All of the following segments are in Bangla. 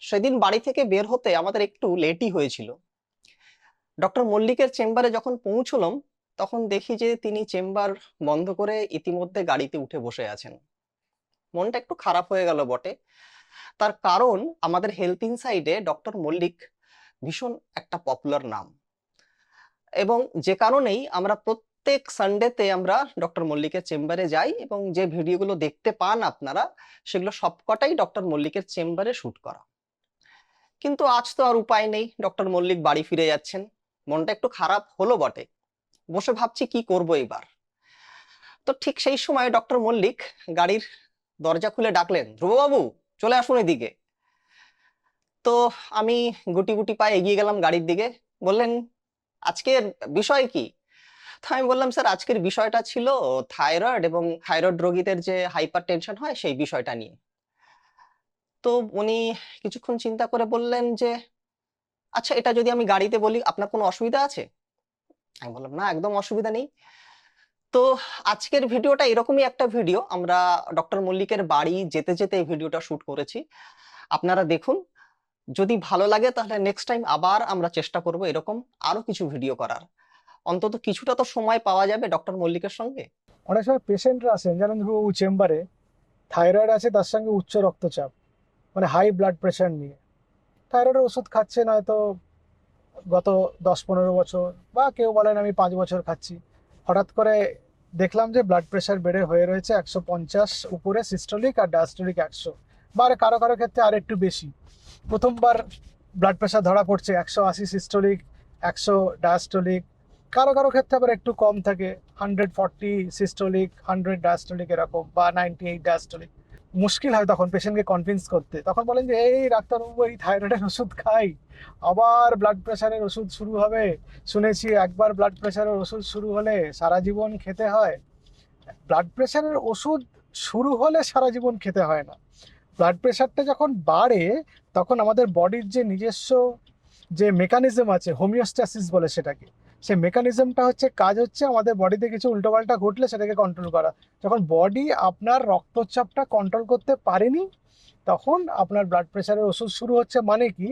সেদিন বাড়ি থেকে বের হতে আমাদের একটু লেটই হয়েছিল। ডক্টর মল্লিকের চেম্বারে যখন পৌঁছলাম, তখন দেখি যে তিনি চেম্বার বন্ধ করে ইতিমধ্যে গাড়িতে উঠে বসে আছেন। মনটা একটু খারাপ হয়ে গেল বটে। তার কারণ, আমাদের হেলথ ইনসাইডে ডক্টর মল্লিক ভীষণ একটা পপুলার নাম। এবং যে কারণেই আমরা প্রত্যেক সানডেতে আমরা ডক্টর মল্লিকের চেম্বারে যাই এবং যে ভিডিওগুলো দেখতে পান আপনারা, সেগুলো সবকটাই ডক্টর মল্লিকের চেম্বারে শুট করা। কিন্তু আজ তো আর উপায় নেই। ডক্টর মল্লিক বাড়ি ফিরে যাচ্ছেন। মনটা একটু খারাপ হলো বটে। বসে ভাবছি কি করব এবার। তো ঠিক সেই সময় ডক্টর মল্লিক গাড়ির দরজা খুলে ডাকলেন, ধ্রুববাবু, চলে আসুন এদিকে। তো আমি গুটি গুটি পায়ে এগিয়ে গেলাম গাড়ির দিকে। বললেন, আজকের বিষয় কি? তো আমি বললাম, স্যার, আজকের বিষয়টা ছিল থাইরয়েড এবং থাইরয়েড রোগীদের যে হাইপার টেনশন হয় সেই বিষয়টা নিয়ে। তো উনি কিছুক্ষণ চিন্তা করে বললেন যে আচ্ছা এটা যদি আমি গাড়িতে বলি, আপনার কোনো অসুবিধা আছে? আমি বললাম, না, একদম অসুবিধা নেই। তো আজকের ভিডিওটা এরকমই একটা ভিডিও। আমরা ডক্টর মল্লিকের বাড়ি যেতে যেতে এই ভিডিওটা শুট করেছি। আপনারা দেখুন। যদি ভালো লাগে তাহলে নেক্সট টাইম আবার আমরা চেষ্টা করব এরকম আরও কিছু ভিডিও করার। অন্তত কিছুটা তো সময় পাওয়া যাবে ডক্টর মল্লিকের সঙ্গে। অনেক সময় পেশেন্টরা জানেন বাবু চেম্বারে থাইরয়েড আছে, তার সঙ্গে উচ্চ রক্তচাপ। মানে হাই ব্লাড প্রেশার নিয়ে। থাইরয়েডের ওষুধ খাচ্ছেন হয়তো গত দশ পনেরো বছর বা কেউ বলেন আমি পাঁচ বছর খাচ্ছি। হঠাৎ করে দেখলাম যে ব্লাড প্রেশার বেড়ে হয়ে রয়েছে একশো পঞ্চাশ, উপরে সিস্টোলিক আর ডায়াস্টোলিক একশো। বা আরে কারও কারও ক্ষেত্রে আর একটু বেশি। প্রথমবার ব্লাড প্রেশার ধরা পড়ছে একশো আশি সিস্টোলিক একশো ডায়াস্টোলিক কারও কারও ক্ষেত্রে আবার একটু কম থাকে। Hundred forty systolic hundred diastolic এরকম বা নাইনটি এইট ডায়াস্টোলিক মুশকিল হয় তখন পেশেন্টকে কনভিন্স করতে। তখন বলেন যে, এই ডাক্তারবাবু এই থাইরয়েডের ওষুধ খাই। আবার ব্লাড প্রেশারের ওষুধ শুরু হবে। শুনেছি একবার ব্লাড প্রেশারের ওষুধ শুরু হলে সারা জীবন খেতে হয়। ব্লাড প্রেশারের ওষুধ শুরু হলে সারা জীবন খেতে হয় না। ব্লাড প্রেশারটা যখন বাড়ে, তখন আমাদের বডির যে নিজস্ব যে মেকানিজম আছে হোমিওস্ট্যাসিস বলে সেটাকে সেই মেকানিজমটা হচ্ছে কাজ হচ্ছে আমাদের বডিতে কিছু উল্টোপাল্টা ঘটলে সেটাকে কন্ট্রোল করা। যখন বডি আপনার রক্তচাপটা কন্ট্রোল করতে পারেনি, তখন আপনার ব্লাড প্রেশারের ওষুধ শুরু হচ্ছে মানে কি?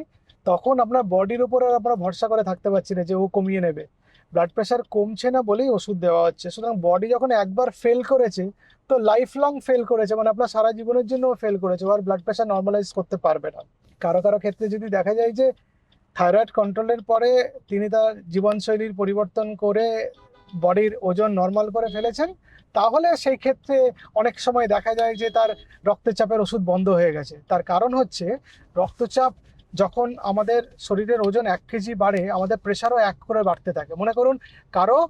তখন আপনার বডির উপর আর আপনারা ভরসা করে থাকতে পারছি না যে ও কমিয়ে নেবে। ব্লাড প্রেশার কমছে না বলেই ওষুধ দেওয়া হচ্ছে। সুতরাং বডি যখন একবার ফেল করেছে, তো লাইফ লং ফেল করেছে মানে আপনার সারা জীবনের জন্য ফেল করেছে আর ব্লাড প্রেশার নর্মালাইজ করতে পারবে না। কারও কারও ক্ষেত্রে যদি দেখা যায় যে থাইরয়েড কন্ট্রোলের পরে তিনি তার জীবনশৈলীর পরিবর্তন করে বডির ওজন নর্মাল করে ফেলেছেন। তাহলে সেই ক্ষেত্রে অনেক সময় দেখা যায় যে তার রক্তচাপের ওষুধ বন্ধ হয়ে গেছে। তার কারণ হচ্ছে রক্তচাপ যখন আমাদের শরীরের ওজন এক কেজি বাড়ে, আমাদের প্রেশারও এক করে বাড়তে থাকে। মনে করুন কারও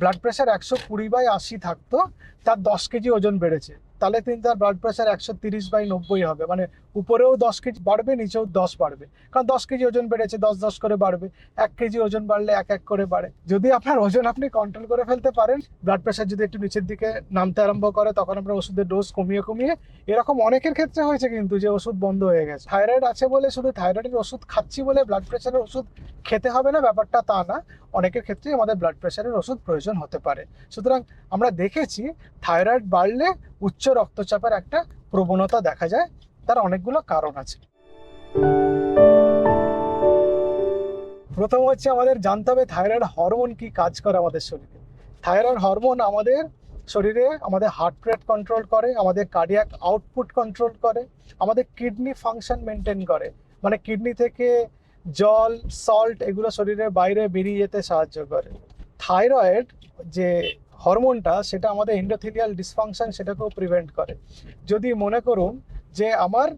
ব্লাড প্রেশার একশো কুড়ি বাই আশি থাকতো, তার দশ কেজি ওজন বেড়েছে। তাহলে তিনি তার ব্লাড প্রেশার একশো তিরিশ বাই নব্বই হবে। মানে উপরেও দশ কেজি বাড়বে, নিচেও দশ বাড়বে। কারণ দশ কেজি ওজন বেড়েছে, দশ দশ করে বাড়বে। এক কেজি ওজন বাড়লে এক এক করে বাড়ে। যদি আপনার ওজন আপনি কন্ট্রোল করে ফেলতে পারেন ব্লাড প্রেশার যদি একটু নিচের দিকে নামতে আরম্ভ করে, তখন আপনার ওষুধের ডোজ কমিয়ে কমিয়ে, এরকম অনেকের ক্ষেত্রে হয়েছে কিন্তু যে ওষুধ বন্ধ হয়ে গেছে। থাইরয়েড আছে বলে শুধু থাইরয়েডের ওষুধ খাচ্ছি বলে ব্লাড প্রেশারের ওষুধ খেতে হবে না, ব্যাপারটা তা না। অনেকের ক্ষেত্রেই আমাদের ব্লাড প্রেশারের ওষুধ প্রয়োজন হতে পারে। সুতরাং আমরা দেখেছি থাইরয়েড বাড়লে উচ্চ রক্তচাপের একটা প্রবণতা দেখা যায়। তার অনেকগুলো কারণ আছে। প্রথম হচ্ছে আমাদের জানতে হবে থাইরয়েড হরমোন কি কাজ করে আমাদের শরীরে। থাইরয়েড হরমোন আমাদের শরীরে আমাদের হার্ট রেট কন্ট্রোল করে, আমাদের কার্ডিয়াক আউটপুট কন্ট্রোল করে, আমাদের কিডনি ফাংশন মেনটেন করে। মানে কিডনি থেকে জল সল্ট এগুলো শরীরের বাইরে বেরিয়ে যেতে সাহায্য করে। থাইরয়েড যে হরমোনটা সেটা আমাদের এন্ডোথিলিয়াল ডিসফাংশন সেটাকেও প্রিভেন্ট করে। যদি মনে করুন যে আমার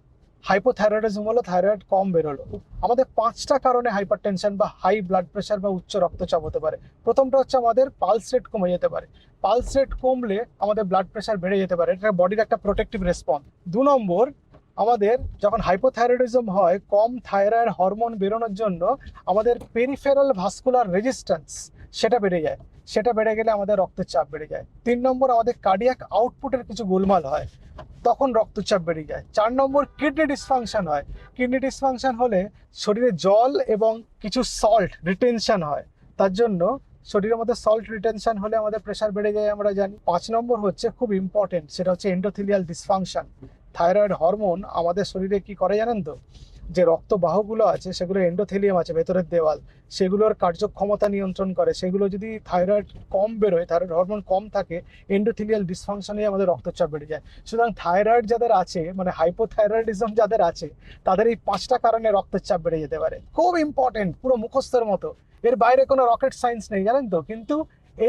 হাইপোথাইরয়েডিজম হলো থাইরয়েড কম বেরোলো, আমাদের পাঁচটা কারণে হাইপার টেনশন বা হাই ব্লাড প্রেশার বা উচ্চ রক্তচাপ হতে পারে। প্রথমটা হচ্ছে আমাদের পালস রেট কমে যেতে পারে। পালস রেট কমলে আমাদের ব্লাড প্রেশার বেড়ে যেতে পারে, এটা বডির একটা প্রোটেক্টিভ রেসপন্স দু নম্বর, আমাদের যখন হাইপোথাইরয়েডিজম হয়, কম থাইরয়েড হরমোন বেরোনোর জন্য আমাদের পেরিফেরাল ভাস্কুলার রেজিস্ট্যান্স সেটা বেড়ে যায়। সেটা বেড়ে গেলে আমাদের রক্তের চাপ বেড়ে যায়। তিন নম্বর, আমাদের কার্ডিয়াক আউটপুটের কিছু গোলমাল হয়। তখন রক্তচাপ বেড়ে যায়। চার নম্বর কিডনি ডিসফাংশন হয়। কিডনি ডিসফাংশন হলে শরীরে জল এবং কিছু সল্ট রিটেনশন হয়। তার জন্য শরীরের মধ্যে সল্ট রিটেনশন হলে আমাদের প্রেশার বেড়ে যায় আমরা জানি। পাঁচ নম্বর হচ্ছে খুব ইম্পর্টেন্ট সেটা হচ্ছে এন্ডোথিলিয়াল ডিসফাংশন থাইরয়েড হরমোন আমাদের শরীরে কি করে জানেন তো? যে রক্তবাহগুলো আছে, সেগুলো এন্ডোথেলিয়াম আছে, ভেতরের দেওয়াল, সেগুলোর কার্যক্ষমতা নিয়ন্ত্রণ করে। সেগুলো যদি থাইরয়েড কম বেরোয়, থাইরয়েড হরমোন কম থাকে এন্ডোথেলিয়াল ডিসফাংশনে আমাদের রক্তচাপ বেড়ে যায়। সুতরাং থাইরয়েড যাদের আছে মানে হাইপোথাইরয়েডিজম যাদের আছে, তাদের এই পাঁচটা কারণে রক্তচাপ বেড়ে যেতে পারে। খুব ইম্পর্টেন্ট পুরো মুখস্থের মতো। এর বাইরে কোনো রকেট সায়েন্স নেই, জানেন তো? কিন্তু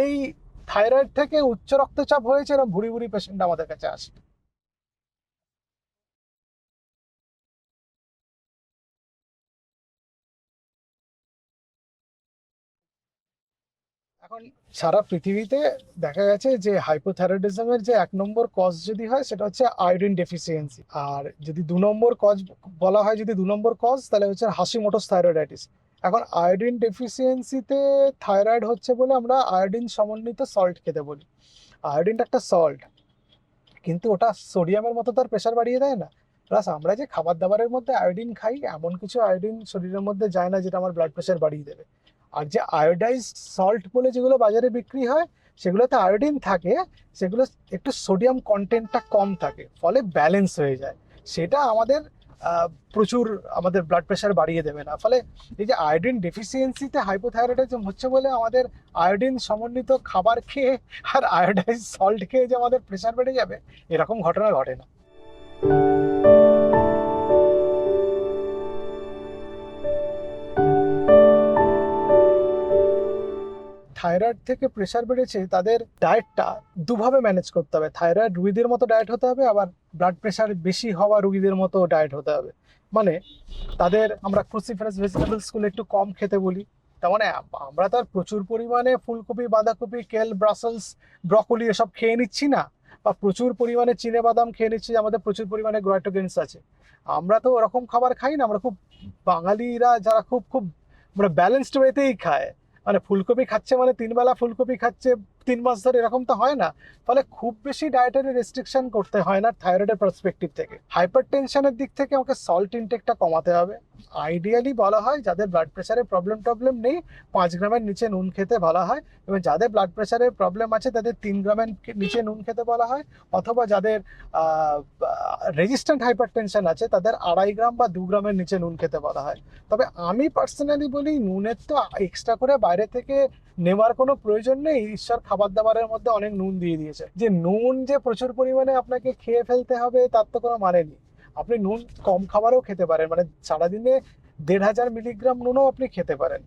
এই থাইরয়েড থেকে উচ্চ রক্তচাপ হয়েছে এরকম ভুড়ি ভুড়ি পেশেন্ট আমাদের কাছে আসে। এখন সারা পৃথিবীতে দেখা গেছে যে হাইপোথাইরয়েডিজমের যে এক নম্বর কজ যদি হয়, সেটা হচ্ছে আয়োডিন ডেফিসিয়েন্সি আর যদি দু নম্বর কজ বলা হয়, যদি দু নম্বর কজ তাহলে হচ্ছে হাসি হাসিমোটোস থাইরয়েডাইটিস এখন আয়োডিন ডেফিসিয়েন্সিতে থাইরয়েড হচ্ছে বলে আমরা আয়োডিন সমন্বিত সল্ট খেতে বলি। আয়োডিনটা একটা সল্ট কিন্তু ওটা সোডিয়ামের মতো তার প্রেশার বাড়িয়ে দেয় না। প্লাস আমরা যে খাবার দাবারের মধ্যে আয়োডিন খাই, এমন কিছু আয়োডিন শরীরের মধ্যে যায় না, যেটা আমার ব্লাড প্রেশার বাড়িয়ে দেবে। আর যে আয়োডাইজড সল্ট বলে যেগুলো বাজারে বিক্রি হয়, সেগুলোতে আয়োডিন থাকে, সেগুলো একটু সোডিয়াম কন্টেন্টটা কম থাকে, ফলে ব্যালেন্স হয়ে যায়। সেটা আমাদের প্রচুর আমাদের ব্লাড প্রেশার বাড়িয়ে দেবে না। ফলে এই যে আয়োডিন ডেফিসিয়েন্সিতে হাইপোথাইরয়েডিজম হচ্ছে বলে আমাদের আয়োডিন সমন্বিত খাবার খেয়ে আর আয়োডাইজ সল্ট খেয়ে যে আমাদের প্রেশার বেড়ে যাবে, এরকম ঘটনা ঘটে না। থাইরয়েড থেকে প্রেশার বেড়েছে, তাদের ডায়েটটা দুভাবে ম্যানেজ করতে হবে। থাইরয়েড রুগীদের মতো ডায়েট হতে হবে, আবার ব্লাড প্রেশার বেশি হওয়া রুগীদের মতো ডায়েট হতে হবে। মানে তাদের আমরা ক্রুসিফারাস ভেজিটেবলসগুলো একটু কম খেতে বলি। তার মানে আমরা তো আর প্রচুর পরিমাণে ফুলকপি, বাঁধাকপি কেল ব্রাসেলস ব্রকলি এসব খেয়ে নিচ্ছি না, বা প্রচুর পরিমাণে চিনে বাদাম খেয়ে নিচ্ছি যে আমাদের প্রচুর পরিমাণে গ্লাইটোগেন্স আছে। আমরা তো ওরকম খাবার খাই না, আমরা খুব বাঙালিরা যারা খুব খুব মানে ব্যালেন্সড ওয়েতেই খায়। মানে ফুলকপি খাচ্ছে মানে তিনবেলা ফুলকপি খাচ্ছে তিন মাস ধরে এরকম তো হয় না। ফলে খুব বেশি ডায়েটারি রেস্ট্রিকশন করতে হয় না থাইরয়েডের পার্সপেক্টিভ থেকে। হাইপার টেনশনের দিক থেকে আমাকে সল্ট ইনটেকটা কমাতে হবে। আইডিয়ালি বলা হয় যাদের ব্লাড প্রেশারের প্রবলেম টবলেম নেই, পাঁচ গ্রামের নিচে নুন খেতে বলা হয় এবং যাদের ব্লাড প্রেশারের প্রবলেম আছে তাদের তিন গ্রামের নিচে নুন খেতে বলা হয় অথবা যাদের রেজিস্ট্যান্ট হাইপার টেনশন আছে তাদের আড়াই গ্রাম বা দু গ্রামের নিচে নুন খেতে বলা হয়। তবে আমি পার্সোনালি বলি নুনের তো এক্সট্রা করে বাইরে থেকে নেওয়ার কোনো প্রয়োজন নেই, ঈশ্বর খাবার দাবারের মধ্যে অনেক নুন দিয়ে দিয়েছে। যে নুন যে প্রচুর পরিমাণে আপনাকে খেয়ে ফেলতে হবে, তার তো কোনো মানে নেই। আপনি নুন কম খাবারও খেতে পারেন মানে সারাদিনে দেড় হাজার মিলিগ্রাম নুনও আপনি খেতে পারেন।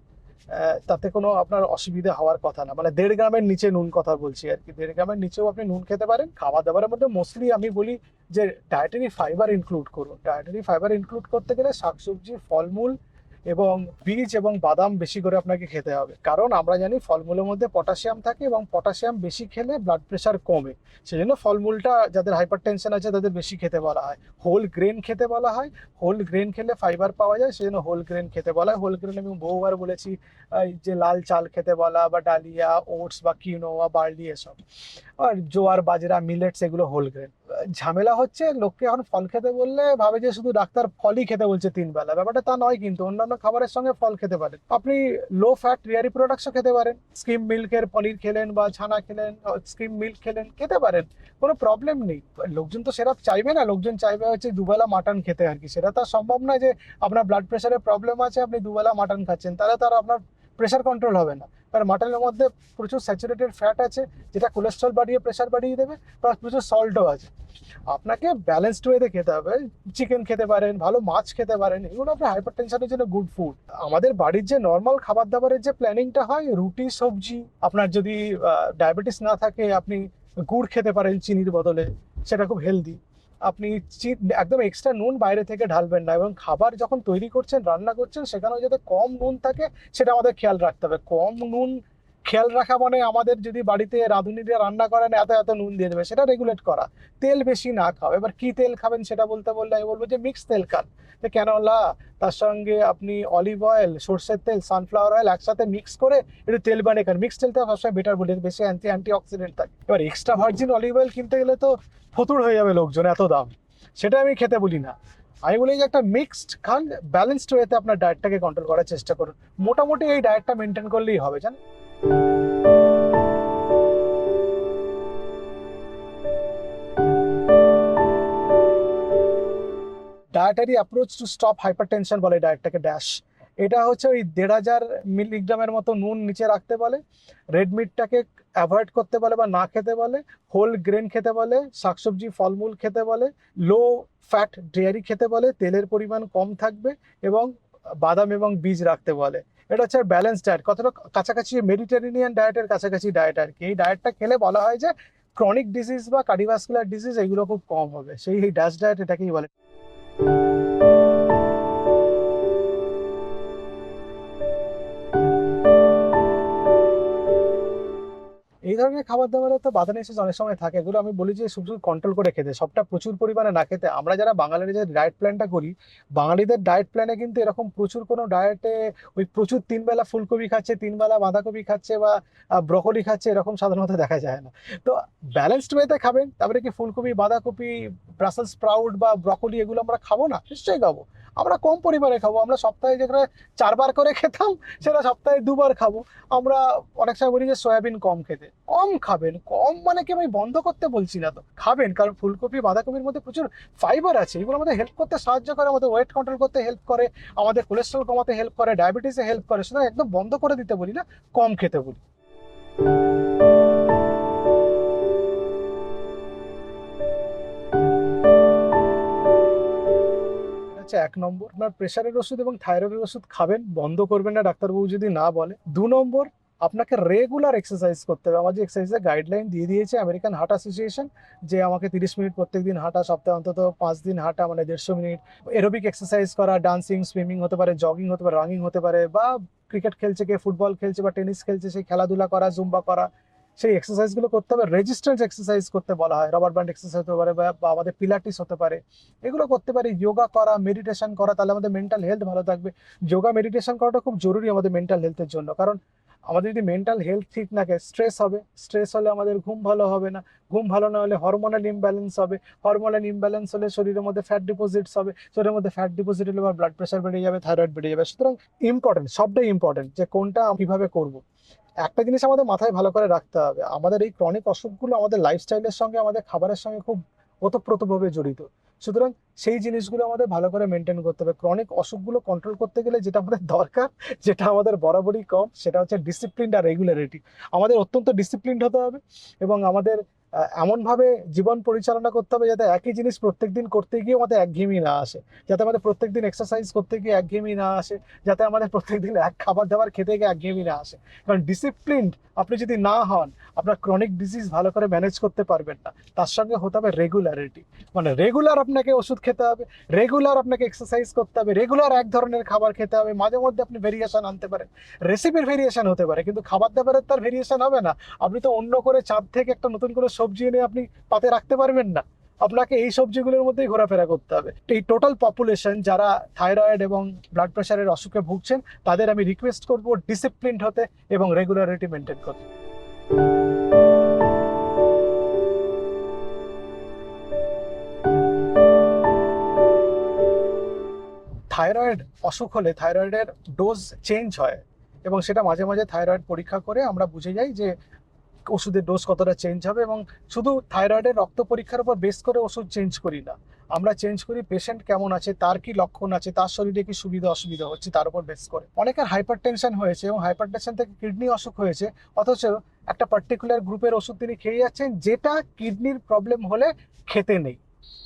তাতে কোনো আপনার অসুবিধা হওয়ার কথা না। মানে দেড় গ্রামের নিচে নুন কথা বলছি আর কি। দেড় গ্রামের নিচেও আপনি নুন খেতে পারেন। খাবার দাবারের মধ্যে মোস্টলি আমি বলি যে ডায়েটারি ফাইবার ইনক্লুড করুন। ডায়েটারি ফাইবার ইনক্লুড করতে গেলে শাকসবজি, ফলমূল এবং বীজ এবং বাদাম বেশি করে আপনাকে খেতে হবে। কারণ আমরা জানি ফলমূলের মধ্যে পটাশিয়াম থাকে এবং পটাশিয়াম বেশি খেলে ব্লাড প্রেশার কমে। সেজন্য ফলমূলটা যাদের হাইপার টেনশন আছে তাদের বেশি খেতে বলা হয়। হোল গ্রেন খেতে বলা হয়। হোল গ্রেন খেলে ফাইবার পাওয়া যায়, সেজন্য হোল গ্রেন খেতে বলা হয়। হোল গ্রেন আমি বহুবার বলেছি যে লাল চাল খেতে বলা বা ডালিয়া, ওটস বা কিনোয়া বার্লি এসব। আর জোয়ার, বাজরা মিলেটস এগুলো হোল গ্রেন ঝামেলা হচ্ছে, লোককে এখন ফল খেতে বললে ভাবে যে শুধু ডাক্তার ফলই খেতে বলছে তিন বেলা। ব্যাপারটা তা নয় কিন্তু, অন্যান্য খাবারের সঙ্গে ফল খেতে পারেন। আপনি লো ফ্যাট রিয়ারি প্রোডাক্টসও খেতে পারেন। স্কিম মিল্কের পনির খেলেন বা ছানা খেলেন স্কিম মিল্ক খেলেন, খেতে পারেন। কোনো প্রবলেম নেই। লোকজন তো সেটা চাইবে না। লোকজন চাইবে হচ্ছে দুবেলা মাটন খেতে আর কি। সেটা তো আর সম্ভব না যে আপনার ব্লাড প্রেশারের প্রবলেম আছে, আপনি দুবেলা মাটন খাচ্ছেন। তাহলে তার আপনার প্রেশার কন্ট্রোল হবে না। কারণ মাটনের মধ্যে প্রচুর স্যাচুরেটেড ফ্যাট আছে, যেটা কোলেস্ট্রল বাড়িয়ে প্রেশার বাড়িয়ে দেবে প্লাস প্রচুর সল্টও আছে। আপনাকে ব্যালেন্সড ওয়েতে খেতে হবে চিকেন খেতে পারেন, ভালো মাছ খেতে পারেন, এগুলো আপনার হাইপার টেনশনের জন্য গুড ফুড আমাদের বাড়ির যে নর্মাল খাবার দাবারের যে প্ল্যানিংটা হয়, রুটি, সবজি, আপনার যদি ডায়াবেটিস না থাকে, আপনি গুড় খেতে পারেন চিনির বদলে, সেটা খুব হেলদি আপনি একদম এক্সট্রা নুন বাইরে থেকে ঢালবেন না এবং খাবার যখন তৈরি করছেন, রান্না করছেন, সেখানেও যাতে কম নুন থাকে, সেটা আমাদের খেয়াল রাখতে হবে। কম নুন খেয়াল রাখা মানে আমাদের যদি বাড়িতে রাঁধুনিরা রান্না করেন এত এত নুন দিয়ে দেবে, সেটা রেগুলেট করা। তেল বেশি না খাও। এবার কি তেল খাবেন সেটা বলতে বললে আমি বলব যে মিক্স তেল খান। তো ক্যানোলা তার সঙ্গে আপনি অলিভ অয়েল সর্ষের তেল সানফ্লাওয়ার অয়েল একসাথে মিক্স করে একটু তেল বানিয়ে খান। মিক্স তেলটা সবসময় বেটার বলি, বেশি অ্যান্টি অ্যান্টি অক্সিডেন্ট থাকে। এবার এক্সট্রা ভার্জিন অলিভ অয়েল কিনতে গেলে তো ফতুর হয়ে যাবে লোকজন, এত দাম। সেটা আমি খেতে বলি না। আমি বলি যে একটা মিক্সড খান ব্যালেন্সড ওয়েতে আপনার ডায়েটটাকে কন্ট্রোল করার চেষ্টা করুন। মোটামুটি এই ডায়েটটা মেনটেন করলেই হবে, জানেন? Dietary approach to stop hypertension বলে ডায়েটটাকে ড্যাশ এটা হচ্ছে ওই দেড় হাজার মিলিগ্রামের মতো নুন নিচে রাখতে বলে রেড মিটটাকে অ্যাভয়েড করতে বলে বা না খেতে বলে হোল গ্রেন খেতে বলে, শাকসবজি, ফলমূল খেতে বলে লো ফ্যাট ডেয়ারি খেতে বলে, তেলের পরিমাণ কম থাকবে এবং বাদাম এবং বীজ রাখতে বলে। এটা হচ্ছে ব্যালেন্স ডায়েট কতটা কাছাকাছি মেডিটেরেনিয়ান ডায়েটের কাছাকাছি ডায়েট আর কি। এই ডায়েটটা খেলে বলা হয় যে ক্রনিক ডিজিজ বা কার্ডিভাস্কুলার ডিজিজ এগুলো খুব কম হবে। সেই এই ড্যাশ ডায়েট এটাকেই বলে। ধরনের খাবার দাবারে তো বাধা নিষেধ অনেক সময় থাকে। এগুলো আমি বলি যে শুধু কন্ট্রোল করে খেতে। সবটা প্রচুর পরিমাণে না খেতে। আমরা যারা বাঙালিরা যে ডায়েট প্ল্যানটা করি, বাঙালিদের ডায়েট প্ল্যানে কিন্তু এরকম প্রচুর কোনো ডায়েটে ওই প্রচুর তিনবেলা ফুলকপি খাচ্ছে, তিনবেলা বাঁধাকপি খাচ্ছে বা ব্রকলি খাচ্ছে, এরকম সাধারণত দেখা যায় না। তো ব্যালেন্সড ওয়েতে খাবেন, তারপরে কি ফুলকপি, বাঁধাকপি ব্রাসেল স্প্রাউট বা ব্রকলি এগুলো আমরা খাব না? নিশ্চয়ই খাব। আমরা কম পরিমাণে খাব, আমরা সপ্তাহে যেখানে চারবার করে খেতাম, সেটা সপ্তাহে দুবার খাব। আমরা অনেক সময় বলি যে সয়াবিন কম খেতে। কম খাবেন, কম মানে কি আমি বন্ধ করতে বলছি না তো, খাবেন। কারণ ফুলকপি, বাঁধাকপির মধ্যে প্রচুর ফাইবার আছে, এগুলো আমাদের হেল্প করতে সাহায্য করে, আমাদের ওয়েট কন্ট্রোল করতে হেল্প করে, আমাদের কোলেস্ট্রল কমাতে হেল্প করে ডায়াবেটিসে হেল্প করে। সুতরাং একদম বন্ধ করে দিতে বলি না, কম খেতে বলি। হচ্ছে এক নম্বর। আপনার প্রেশারের ওষুধ এবং থাইরয়েডের ওষুধ খাবেন, বন্ধ করবেন না, ডাক্তারবাবু যদি না বলে। দু নম্বর, আপনাকে রেগুলার এক্সারসাইজ করতে হবে। আমার যে এক্সারসাইজের গাইডলাইন দিয়ে দিয়েছে আমেরিকান হার্ট অ্যাসোসিয়েশন যে আমাকে তিরিশ মিনিট প্রত্যেক দিন হাঁটা, সপ্তাহে অন্তত পাঁচ দিন হাঁটা মানে দেড়শো মিনিট। এরোবিক এক্সারসাইজ করা ডান্সিং সুইমিং হতে পারে জগিং হতে পারে রানিং হতে পারে, বা ক্রিকেট খেলছে কে ফুটবল খেলছে বা টেনিস খেলছে সেই খেলাধুলা করা জুম্বা করা সেই এক্সারসাইজগুলো করতে হবে। রেজিস্ট্যান্স এক্সারসাইজ করতে বলা হয়। রবার ব্যান্ড এক্সারসাইজ হতে পারে বা- আমাদের পিলাটিস হতে পারে। এগুলো করতে পারি। যোগা করা মেডিটেশন করা, তাহলে আমাদের মেন্টাল হেলথ ভালো থাকবে। যোগা মেডিটেশন করাটা খুব জরুরি আমাদের মেন্টাল হেলথের জন্য। কারণ আমাদের যদি মেন্টাল হেলথ ঠিক না স্ট্রেস হবে স্ট্রেস হলে আমাদের ঘুম ভালো হবে না। ঘুম ভালো না হলে হরমোনাল ইমব্যালেন্স হবে। হরমোনাল ইমব্যালেন্স হলে শরীরের মধ্যে ফ্যাট ডিপোজিটস হবে। শরীরের মধ্যে ফ্যাট ডিপোজিট হলে ব্লাড প্রেশার বেড়ে যাবে থাইরয়েড বেড়ে যাবে। সুতরাং ইম্পর্টেন্ট সবটাই ইম্পর্টেন্ট যে কোনটা কীভাবে করব। একটা জিনিস আমাদের মাথায় ভালো করে রাখতে হবে, আমাদের এই ক্রনিক অসুখগুলো আমাদের লাইফস্টাইলের সঙ্গে, আমাদের খাবারের সঙ্গে খুব ওতপ্রোতভাবে জড়িত। সুতরাং সেই জিনিসগুলো আমাদের ভালো করে মেনটেন করতে হবে। ক্রনিক অসুখগুলো কন্ট্রোল করতে গেলে যেটা আমাদের দরকার, যেটা আমাদের বরাবরই কম, সেটা হচ্ছে ডিসিপ্লিন আর রেগুলারিটি আমাদের অত্যন্ত ডিসিপ্লিনড হতে হবে এবং আমাদের এমনভাবে জীবন পরিচালনা করতে হবে যাতে একই জিনিস প্রত্যেক দিন করতে গিয়ে আমাদের একঘেয়েমি না আসে। যাতে আমাদের প্রত্যেক দিন এক্সারসাইজ করতে গিয়ে একঘেয়েমি না আসে, যাতে আমাদের প্রত্যেকদিন এক খাবার দাবার খেতে গিয়ে একঘেয়েমি না আসে। কারণ ডিসিপ্লিনড আপনি যদি না হন আপনার ক্রনিক ডিজিজ ভালো করে ম্যানেজ করতে পারবেন না। তার সঙ্গে হতে হবে রেগুলারিটি মানে রেগুলার আপনাকে ওষুধ খেতে হবে রেগুলার আপনাকে এক্সারসাইজ করতে হবে রেগুলার এক ধরনের খাবার খেতে হবে, মাঝে মধ্যে আপনি ভেরিয়েশন আনতে পারেন। রেসিপির ভেরিয়েশন হতে পারে, কিন্তু খাবার দাবারের তার ভেরিয়েশন হবে না। আপনি তো অন্য করে চাঁদ থেকে একটা নতুন করে সবজি এনে আপনি পাতে রাখতে পারবেন না। আপনাকে এই সবজিগুলোর মধ্যেই ঘোরাফেরা করতে হবে। এই টোটাল পপুলেশন যারা থাইরয়েড এবং ব্লাড প্রেশারের অসুখে ভুগছেন, তাদের আমি রিকোয়েস্ট করব ডিসিপ্লিনড হতে এবং রেগুলারিটি মেনটেন করতে। থাইরয়েড অসুখ হলে থাইরয়েডের ডোজ চেঞ্জ হয় এবং সেটা মাঝে মাঝে থাইরয়েড পরীক্ষা করে আমরা বুঝে যাই যে ওষুধের ডোজ কতটা চেঞ্জ হবে এবং শুধু থাইরয়েডের রক্ত পরীক্ষার উপর বেস করে ওষুধ চেঞ্জ করি না। আমরা চেঞ্জ করি পেশেন্ট কেমন আছে, তার কি লক্ষণ আছে, তার শরীরে কি সুবিধা অসুবিধা হচ্ছে তার উপর বেস করে। অনেকের হাইপার টেনশন হয়েছে এবং হাইপার টেনশন থেকে কিডনি অসুখ হয়েছে, অথচ একটা পার্টিকুলার গ্রুপের ওষুধ তিনি খেয়ে যাচ্ছেন, যেটা কিডনির প্রবলেম হলে খেতে নেই।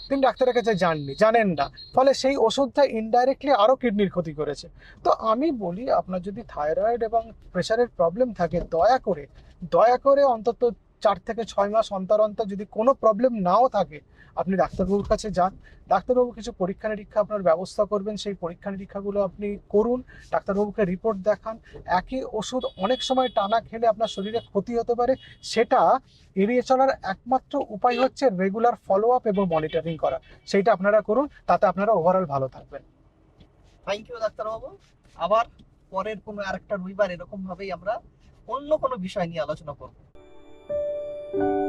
তিনি ডাক্তারের কাছে যাননি, জানেন না। ফলে সেই ওষুধটা ইনডাইরেক্টলি আরও কিডনির ক্ষতি করেছে। তো আমি বলি, আপনার যদি থাইরয়েড এবং প্রেশারের প্রবলেম থাকে, দয়া করে দয়া করে অন্তত চার থেকে ছয় মাস অন্তর অন্তর যদি কোনো প্রবলেম নাও থাকে, আপনি ডাক্তারবাবুর কাছে যান। ডাক্তারবাবু কিছু পরীক্ষা নিরীক্ষা আপনার ব্যবস্থা করবেন, সেই পরীক্ষা নিরীক্ষাগুলো আপনি করুন, ডাক্তারবাবুকে রিপোর্ট দেখান। একই ওষুধ অনেক সময় টানা খেলে আপনার শরীরে ক্ষতি হতে পারে, সেটা এড়িয়ে চলার একমাত্র উপায় হচ্ছে রেগুলার ফলো আপ এবং মনিটরিং করা। সেইটা আপনারা করুন, তাতে আপনারা ওভারঅল ভালো থাকবেন। থ্যাংক ইউ ডাক্তারবাবু। আবার পরের কোনো আরেকটা রবিবার এরকম ভাবেই আমরা অন্য কোনো বিষয় নিয়ে আলোচনা করব। thank you